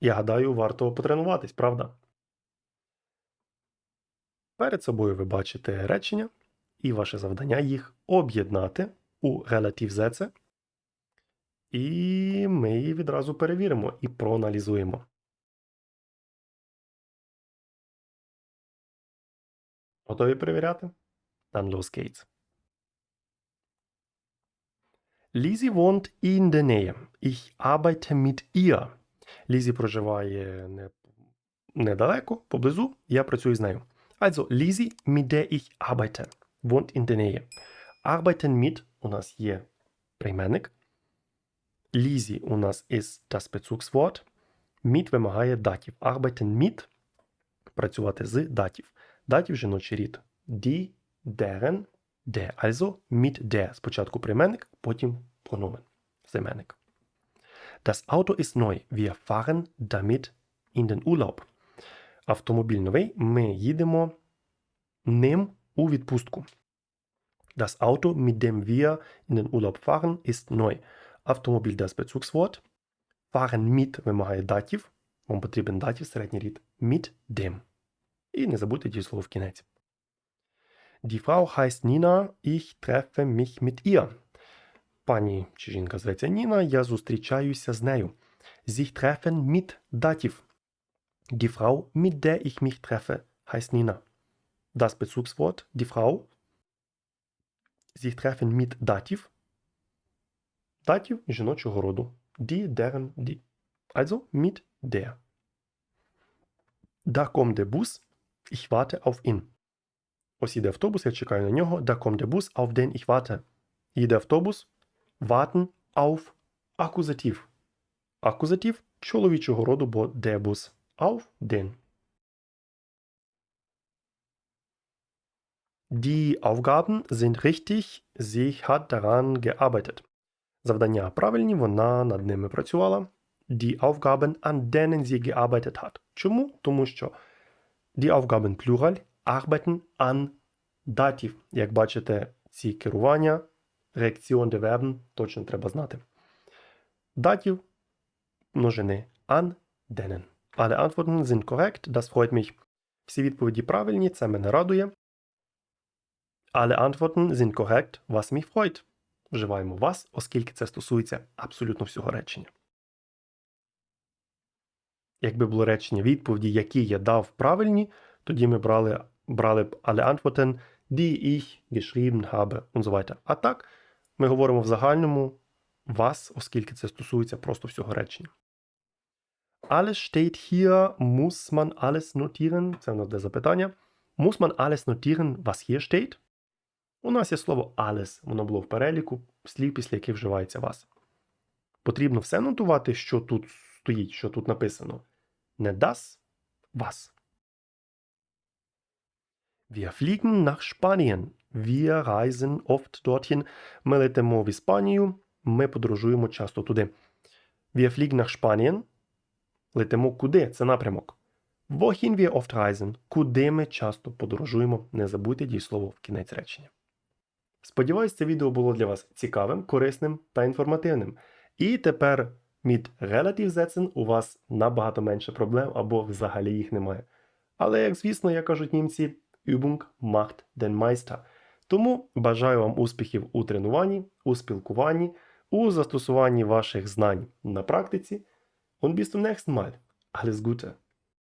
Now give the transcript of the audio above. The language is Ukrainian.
Я гадаю, варто потренуватись, правда? Перед собою ви бачите речення, і ваше завдання їх об'єднати у релатив зеце. І ми її відразу перевіримо і проаналізуємо. Готові перевіряти? Los geht's. Lizzie wohnt in der Nähe. Ich arbeite mit ihr. Лізі проживає не, недалеко, поблизу. Я працюю з нею. Also, Lizzie, mit ich arbeite, wohnt in der Nähe. Arbeiten mit у нас є прийменник. Лізі у нас ist das Bezugswort. Mit вимагає датів. Arbeiten mit працювати з датів. Датів жіночий рід. Die, deren, der. Also mit der. Спочатку прийменник, потім прономен. Займенник. Das Auto ist neu. Wir fahren damit in den Urlaub. Автомобіль новий. Ми їдемо ним у відпустку. Das Auto, mit dem wir in den Urlaub fahren, ist neu. Автомобіль das Bezugswort. Fahren mit вимагає датів. Вам потрібен датів середній рід. Mit dem. І не забудьте дієслово в кінець. Die Frau heißt Nina. Ich treffe mich mit ihr. Пані чи жінка зветься Ніна, я зустрічаюся з нею. Sich treffen mit датів. Die Frau, mit der ich mich treffe, heißt Nina. Das Bezugswort, die Frau. Sich treffen mit датів. Датів жіночого роду. Die, deren, die. Also mit der. Da kommt der Bus. Ich warte auf ihn. Ось іде автобус, я чекаю на нього. Da kommt der Bus, auf den ich warte. Їде автобус. Warten auf акузатив. Акузатив чоловічого роду, бо der Auf den. Die Aufgaben sind richtig. Sie hat daran gearbeitet. Завдання правильні, вона над ними працювала. Die Aufgaben, an denen sie gearbeitet hat. Чому? Тому що die Aufgaben Plural arbeiten an датів. Як бачите, ці керування, реакціон der Verben точно треба знати. Датів множини an denen. Alle Antworten sind korrekt, das freut mich. Всі відповіді правильні, це мене радує. Alle Antworten sind korrekt, was mich freut. Вживаємо вас, оскільки це стосується абсолютно всього речення. Якби було речення відповіді, які я дав правильні, тоді ми брали, брали б alle Antworten, die ich geschrieben habe und so weiter. А так, ми говоримо в загальному вас, оскільки це стосується просто всього речення. Alles steht hier, muss man alles notieren. Це в нас де запитання. Muss man alles notieren, was hier steht? У нас є слово alles, воно було в переліку, слів, після яких вживається вас. Потрібно все нотувати, що тут стоїть, що тут написано. Не das, was. Wir fliegen nach Spanien. Wir reisen oft dorthin. Ми летимо в Іспанію. Ми подорожуємо часто туди. Wir fliegen nach Spanien. Летимо куди? Це напрямок. Wohin wir oft reisen. Куди ми часто подорожуємо. Не забудьте дієслово в кінець речення. Сподіваюсь, це відео було для вас цікавим, корисним та інформативним. І тепер від Relative Sätzen у вас набагато менше проблем або взагалі їх немає. Але, як звісно, як кажуть німці, Übung macht den Meister. Тому бажаю вам успіхів у тренуванні, у спілкуванні, у застосуванні ваших знань на практиці. Und bis zum nächsten Mal. Alles Gute!